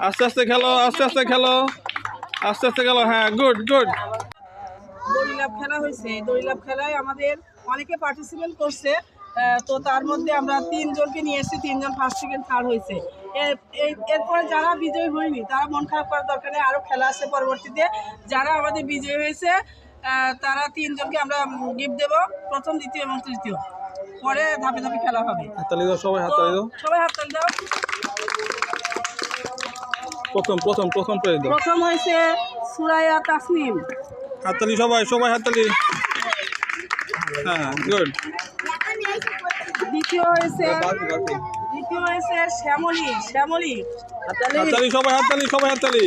আস্তে আস্তে খেলো আস্তে আস্তে খেলো আস্তে আস্তে খেলো হ্যাঁ গুড গুড দড়িলাভ খেলা হয়েছে দড়িলাভ খেলায় আমাদের অনেকে পার্টিসিপেট করছে তো তার মধ্যে আমরা তিনজনকে নিয়ে এসেছি তিনজন ফার্স্ট সেকেন্ড থার্ড হয়েছে। এর- এরপরে যারা বিজয়ী হয়নি তারা মন খারাপ করার দরকার নেই আরও খেলা আছে পরবর্তীতে। যারা আমাদের বিজয়ী হয়েছে তারা তিনজনকে আমরা গিফট দেব প্রথম দ্বিতীয় এবং তৃতীয়। পরে ধাপে ধাপে খেলা হবে। হাততালি দাও সবাই হাততালি দাও। সবাই হাততালি দাও। প্রথম প্রথম প্রথম প্রাইজ দাও। প্রথম হয়েছে সুরাইয়া তাসনিম। হাততালি সবাই সবাই হাততালি। হ্যাঁ গুড দ্বিতীয় হয়েছে দ্বিতীয় হয়েছে শ্যামলী শ্যামলী। হাততালি সবাই হাততালি সবাই হাততালি।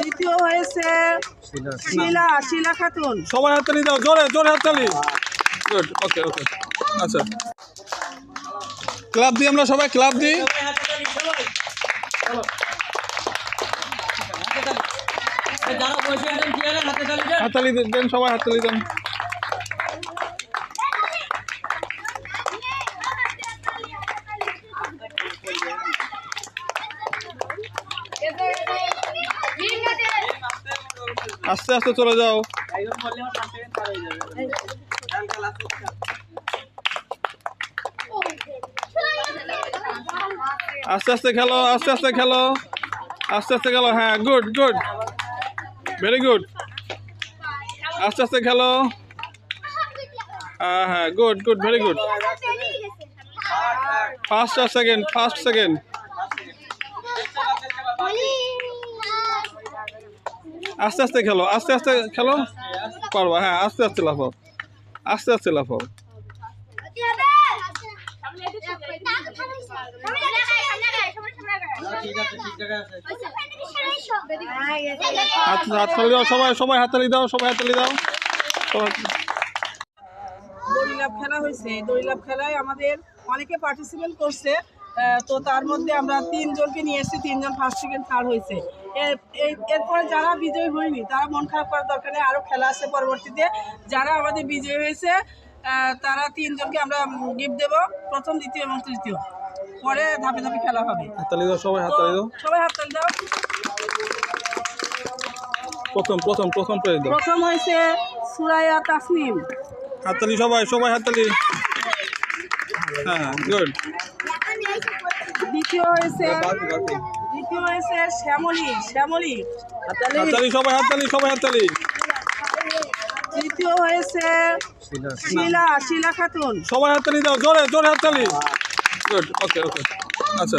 তৃতীয় হয়েছে শিলা শিলা। খাতুন। সবাই হাততালি দাও জোরে জোরে হাততালি গুড ওকে ওকে আচ্ছা। ক্লাব দিই আমরা সবাই ক্লাব দিই। হাততালি দেন। সবাই হাততালি দেন। আস্তে আস্তে চলে যাও। আস্তে আস্তে খেলো আস্তে আস্তে খেলো। আস্তে আস্তে খেলো হ্যাঁ গুড গুড ভেরি গুড আস্তে আস্তে খেলো। হ্যাঁ হ্যাঁ good good very good first আর সেকেন্ড ফার্স্ট সেকেন্ড আস্তে আস্তে খেলো, আস্তে আস্তে খেলো। পারবা হ্যাঁ আস্তে আস্তে লাফাও। আস্তে আস্তে লাফাও। হাত হাততালি দাও, সবাই সবাই হাততালি দাও, সবাই হাততালি দাও। দড়িলাভ খেলা হয়েছে দড়িলাভ খেলায় আমাদের অনেকে পার্টিসিপেট করছে। তো তার মধ্যে আমরা তিনজনকে নিয়ে এসেছি তিনজন ফার্স্ট সেকেন্ড থার্ড হয়েছে। এর- এরপরে যারা বিজয়ী হয়নি তারা মন খারাপ করার দরকার নেই আরও খেলা আছে পরবর্তীতে। যারা আমাদের বিজয়ী হয়েছে তারা তিনজনকে আমরা গিফট দেব প্রথম দ্বিতীয় এবং তৃতীয়। পরে ধাপে ধাপে খেলা হবে। হাততালি দাও সবাই হাততালি দাও। সবাই হাততালি দাও। প্রথম প্রথম প্রথম প্রাইজ দাও। প্রথম হয়েছে সুরাইয়া তাসনিম। হাততালি সবাই সবাই হাততালি। হ্যাঁ গুড দ্বিতীয় হয়েছে দ্বিতীয় হয়েছে শ্যামলী শ্যামলী হাততালি। সবাই হাততালি সবাই হাততালি। তৃতীয় হয়েছে শিলা শিলা। খাতুন। সবাই হাততালি দাও জোরে জোরে হাততালি। গুড ওকে ওকে আচ্ছা।